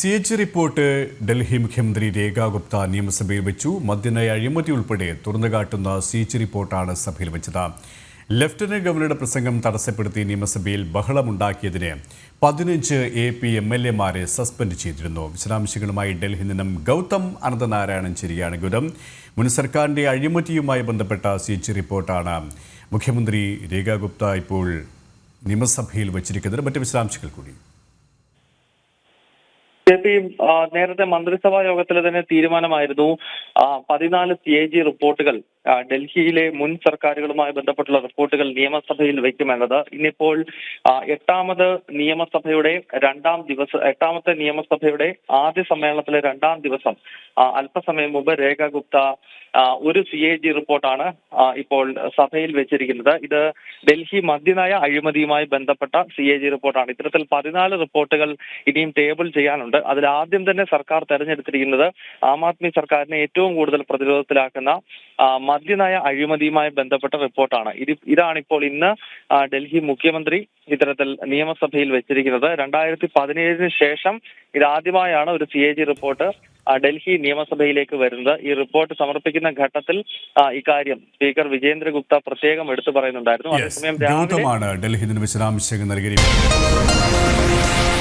C H report Delhi മുഖ്യമന്ത്രി രേഖാ ഗുപ്ത നിയമസഭയിൽ വെച്ചു. മദ്യനയ അഴിമതി ഉൾപ്പെടെ തുറന്നുകാട്ടുന്ന സി എച്ച് റിപ്പോർട്ടാണ് സഭയിൽ വെച്ചത്. ലഫ്റ്റനന്റ് ഗവർണറുടെ പ്രസംഗം തടസ്സപ്പെടുത്തി നിയമസഭയിൽ ബഹളമുണ്ടാക്കിയതിന് പതിനഞ്ച് എ പി എം എൽ എമാരെ സസ്പെൻഡ് ചെയ്തിരുന്നു. വിശദാംശങ്ങളുമായി ഡൽഹിയിൽ നിന്നും ഗൗതം അനന്തനാരായണൻ ചെരിയാണ്. ഗൗതം മുൻ സർക്കാരിന്റെ അഴിമതിയുമായി ബന്ധപ്പെട്ട സി എച്ച് റിപ്പോർട്ടാണ് മുഖ്യമന്ത്രി രേഖാ ഗുപ്ത ഇപ്പോൾ നിയമസഭയിൽ വച്ചിരിക്കുന്നത്. മറ്റ് വിശദാംശങ്ങൾ കൂടി. ജെ പി നേരത്തെ മന്ത്രിസഭാ യോഗത്തിൽ തന്നെ തീരുമാനമായിരുന്നു പതിനാല് സി എ ജി റിപ്പോർട്ടുകൾ. ഡൽഹിയിലെ മുൻ സർക്കാരുകളുമായി ബന്ധപ്പെട്ടുള്ള റിപ്പോർട്ടുകൾ നിയമസഭയിൽ വയ്ക്കുമെന്നത്. ഇന്നിപ്പോൾ എട്ടാമത് നിയമസഭയുടെ രണ്ടാം ദിവസം എട്ടാമത്തെ നിയമസഭയുടെ ആദ്യ സമ്മേളനത്തിലെ രണ്ടാം ദിവസം അല്പസമയം മുമ്പ് രേഖ ഗുപ്ത ഒരു സി എ ജി റിപ്പോർട്ടാണ് ഇപ്പോൾ സഭയിൽ വെച്ചിരിക്കുന്നത്. ഇത് ഡൽഹി മദ്യനയ അഴിമതിയുമായി ബന്ധപ്പെട്ട സി എ ജി റിപ്പോർട്ടാണ്. ഇത്തരത്തിൽ പതിനാല് റിപ്പോർട്ടുകൾ ഇനിയും ടേബിൾ ചെയ്യാനുണ്ട്. അതിൽ ആദ്യം തന്നെ സർക്കാർ തെരഞ്ഞെടുത്തിരിക്കുന്നത് ആം ആദ്മി സർക്കാരിനെ ഏറ്റവും കൂടുതൽ പ്രതിരോധത്തിലാക്കുന്ന മദ്യനയ അഴിമതിയുമായി ബന്ധപ്പെട്ട റിപ്പോർട്ടാണ്. ഇത് ഇതാണ് ഇപ്പോൾ ഇന്ന് ഡൽഹി മുഖ്യമന്ത്രി ഇത്തരത്തിൽ നിയമസഭയിൽ വെച്ചിരിക്കുന്നത്. രണ്ടായിരത്തി പതിനേഴിന് ശേഷം ഇതാദ്യമായാണ് ഒരു C A G report Delhi നിയമസഭയിലേക്ക് വരുന്നത്. ഈ റിപ്പോർട്ട് സമർപ്പിക്കുന്ന ഘട്ടത്തിൽ ഇക്കാര്യം സ്പീക്കർ വിജേന്ദ്ര ഗുപ്ത പ്രത്യേകം എടുത്തു പറയുന്നുണ്ടായിരുന്നു. അതേസമയം ഡൽഹിയിൽ വിശദാംശങ്ങൾ നൽകിയിരിക്കുന്നത്.